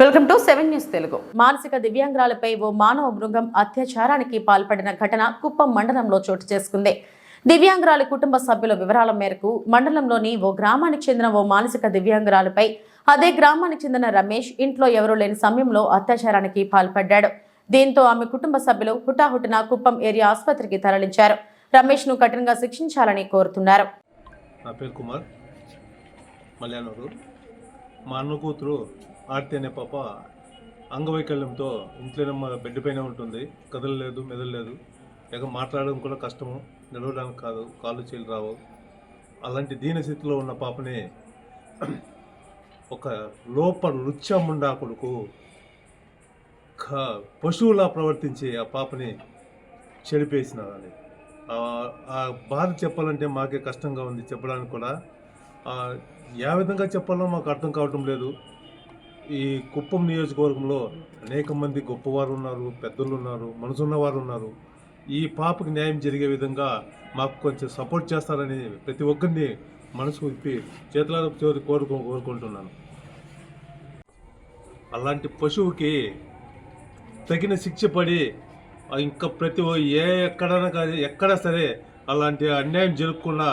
Welcome to seven news Telugu. మానసిక దివ్యాంగురాలపై ఓ మానవ మృగం అత్యాచారానికి పాల్పడిన ఘటన కుప్పం మండలంలో చోటు చేసుకుంది. దివ్యాంగురాలి కుటుంబ సభ్యుల వివరాల మేరకు మండలంలోని ఓ గ్రామానికి చెందిన ఓ మానసిక దివ్యాంగురాలపై అదే గ్రామానికి చెందిన రమేష్ ఇంట్లో ఎవరూ లేని సమయంలో అత్యాచారానికి పాల్పడ్డాడు. దీంతో ఆమె కుటుంబ సభ్యులు హుటాహుటిన కుప్పం ఏరియా ఆసుపత్రికి తరలించారు. రమేష్ను కఠినంగా శిక్షించాలని కోరుతున్నారు. నా పేరు కుమార్. మల్యానూరు మా అన్న కూతురు ఆడితేనే పాప అంగవైకల్యంతో ఇంట్లోనే మా బెడ్ పైన ఉంటుంది. కదలలేదు మెదలలేదు. ఇక మాట్లాడడం కూడా కష్టము. నిలవడానికి కాదు కాళ్ళు చేలు రావు. అలాంటి దీనస్థితిలో ఉన్న పాపని ఒక లోప రుచ్యముండా కొడుకు పశువులా ప్రవర్తించి ఆ పాపని చెడిపేసినారని ఆ- ఆ బాధ చెప్పాలంటే మాకే కష్టంగా ఉంది చెప్పడానికి కూడా. ఏ విధంగా చెప్పాలో మాకు అర్థం కావటం లేదు. ఈ కుప్పం నియోజకవర్గంలో అనేక మంది గొప్పవారు ఉన్నారు పెద్దలు ఉన్నారు మనసున్న వారు ఉన్నారు. ఈ పాపకి న్యాయం జరిగే విధంగా మాకు కొంచెం సపోర్ట్ చేస్తారని ప్రతి ఒక్కరిని మనసు విప్పి చేతుల చోరి కోరుకుంటున్నాను. అలాంటి పశువుకి తగిన శిక్ష పడి ఇంకా ప్రతి ఏ ఎక్కడైనా కానీ ఎక్కడ సరే అలాంటి అన్యాయం జరగకుండా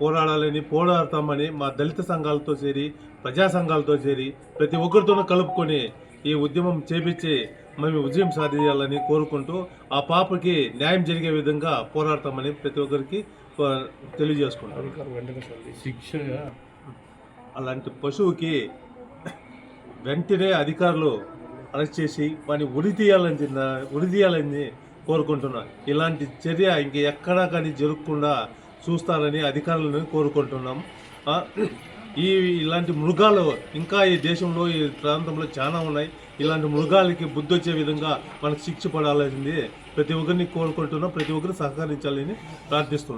పోరాడాలని పోరాడతామని మా దళిత సంఘాలతో చేరి ప్రజా సంఘాలతో చేరి ప్రతి ఒక్కరితోనూ కలుపుకొని ఈ ఉద్యమం చేపించి మేము విజయం సాధించాలని కోరుకుంటూ ఆ పాపకి న్యాయం జరిగే విధంగా పోరాడతామని ప్రతి ఒక్కరికి తెలియజేసుకుంటాం. శిక్ష అలాంటి పశువుకి వెంటనే అధికారులు అరెస్ట్ చేసి వాడిని ఉరి తీయాలని ఉరి తీయాలని కోరుకుంటున్నా. ఇలాంటి చర్య ఇంక ఎక్కడా కానీ జరగకుండా చూస్తారని అధికారులను కోరుకుంటున్నాం. ఈ ఇలాంటి మృగాలు ఇంకా ఈ దేశంలో ఈ ప్రాంతంలో చాలా ఉన్నాయి. ఇలాంటి మృగాలకి బుద్ధి వచ్చే విధంగా మనకు శిక్ష పడాల్సింది ప్రతి ఒక్కరిని కోరుకుంటున్నాం ప్రతి ఒక్కరు సహకరించాలని ప్రార్థిస్తున్నాం.